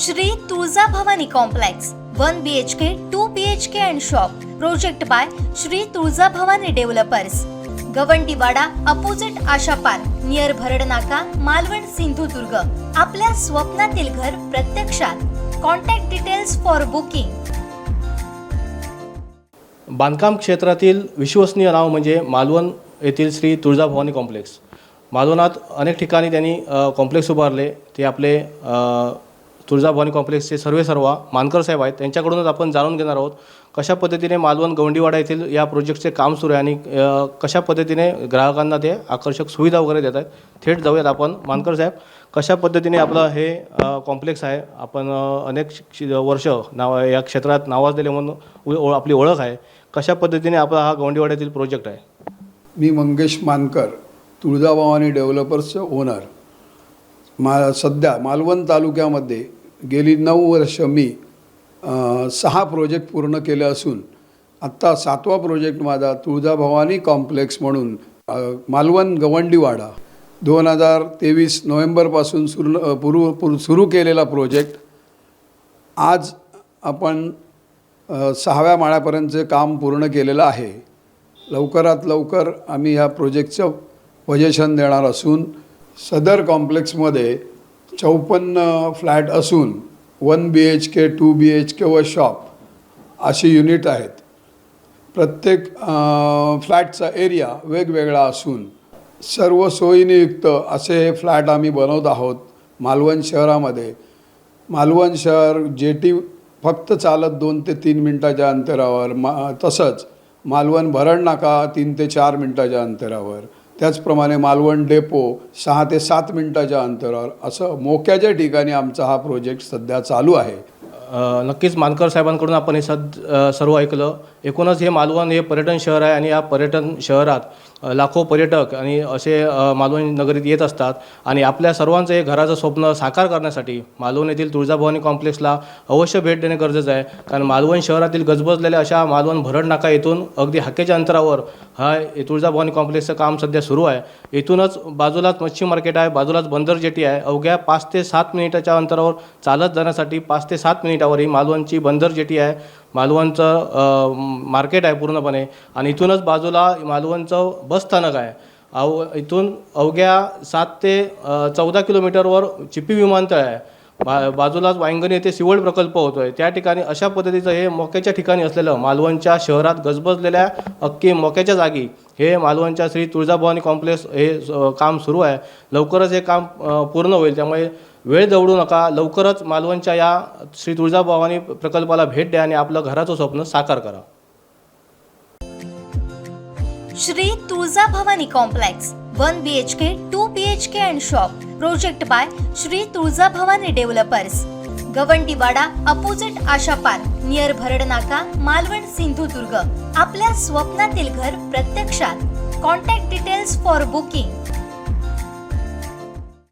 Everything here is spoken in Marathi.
Shri Tulja Bhavani complex one B H K two B H K and shop project by Shri Tulja Bhavani developers Gavandiwada opposite Asha park near Bharad Naka Malvan Sindhudurg. आपल्या स्वप्नातील घर प्रत्यक्षात. कॉन्टॅक्ट डिटेल्स फॉर बुकिंग बांधकाम क्षेत्रातील विश्वसनीय नाव म्हणजे मालवण येथील श्री तुळजाभवानी कॉम्प्लेक्स मालवणात अनेक ठिकाणी त्यांनी कॉम्प्लेक्स उभारले. ते आपले तुळजाभवानी कॉम्प्लेक्सचे सर्वे सर्वा मानकर साहेब आहेत त्यांच्याकडूनच आपण जाणून घेणार आहोत कशा पद्धतीने मालवण गवंडीवाडा येथील या प्रोजेक्टचे काम सुरू आहे आणि कशा पद्धतीने ग्राहकांना ते आकर्षक सुविधा वगैरे देत आहेत थेट जाऊयात आपण. मानकर साहेब कशा पद्धतीने आपलं हे कॉम्प्लेक्स आहे? आपण अनेक वर्ष नाव या क्षेत्रात नावाजलेले म्हणून ओ- आपली ओळख आहे. कशा पद्धतीने आपला हा गवंडीवाड्यातील प्रोजेक्ट आहे? मी मंगेश मानकर तुळजाभवानी डेव्हलपर्सचे ओनर मा सध्या मालवण तालुक्यामध्ये गेली नऊ वर्ष मी सहा प्रोजेक्ट पूर्ण केले असून आत्ता सातवा प्रोजेक्ट माझा तुळजाभवानी कॉम्प्लेक्स म्हणून मालवण गवंडीवाडा. दोन हजार तेवीस नोव्हेंबरपासून सुरू पूर्व पुर सुरू केलेला प्रोजेक्ट आज आपण सहाव्या माळ्यापर्यंतचे काम पूर्ण केलेलं आहे. लवकरात लवकर आम्ही ह्या प्रोजेक्टचं पजेशन देणार असून सदर कॉम्प्लेक्समध्ये चौपन्न फ्लॅट असून one B H K two B H K व शॉप अशी युनिट आहेत. प्रत्येक फ्लॅटचा एरिया वेगवेगळा असून सर्व सोयीनियुक्त असे हे फ्लॅट आम्ही बनवत आहोत मालवण शहरामध्ये. मालवण शहर जेटी फक्त चालत दोन ते तीन मिनटाच्या अंतरावर मा तसंच मालवण भरण नाका तीन ते चार मिनटाच्या अंतरावर. त्याचप्रमाणे मालवण डेपो सहा ते सात मिनटाच्या अंतरावर असं मोक्याच्या ठिकाणी आमचा हा प्रोजेक्ट सध्या चालू आहे. नक्कीच मानकर साहेबांकडून आपण हे सद सर्व ऐकलं. एकूणच हे मालवण हे पर्यटन शहर आहे आणि या पर्यटन शहरात लाखो पर्यटक आणि असे मालवण नगरीत येत असतात. आणि आपल्या सर्वांचं हे घराचं स्वप्न साकार करण्यासाठी मालवण येथील तुळजाभवानी कॉम्प्लेक्सला अवश्य भेट देणे गरजेचं आहे. कारण मालवण शहरातील गजबजलेल्या अशा मालवण भरड नाका येथून अगदी हाकेच्या अंतरावर हा तुळजाभवानी कॉम्प्लेक्सचं काम सध्या सुरू आहे. इथूनच बाजूलाच मच्छी मार्केट आहे बाजूलाच बंदर जेटी आहे. अवघ्या पाच ते सात मिनिटाच्या अंतरावर चालत जाण्यासाठी पाच ते सात मिनिटावर ही मालवणची बंदर जेटी आहे. मालवणचं मार्केट आहे पूर्णपणे. आणि इथूनच बाजूला मालवणचं बसस्थानक आहे. अव इथून अवघ्या सात ते चौदा किलोमीटरवर चिपी विमानतळ आहे. बा बाजूलाच वांगणी येथे सिवड प्रकल्प होतो आहे त्या ठिकाणी अशा पद्धतीचं हे मोक्याच्या ठिकाणी असलेलं मालवणच्या शहरात गजबजलेल्या अख्खी मोक्याच्या जागी हे मालवणच्या श्री तुळजाभवानी कॉम्प्लेक्स हे काम सुरू आहे. लवकरच हे काम पूर्ण होईल. त्यामुळे वेळ दवडू नका. लवकरच मालवणच्या या श्री तुळजाभवानी प्रकल्पाला भेट द्या आणि आपलं घराचं स्वप्न साकार करा. Shri Tulja Bhavani complex one B H K two B H K and shop project by Shri Tulja Bhavani developers. Gavandiwada opposite Asha park near Bharad Naka Malvan Sindhudurg. आपल्या स्वप्नातील घर प्रत्यक्षात. Contact details for booking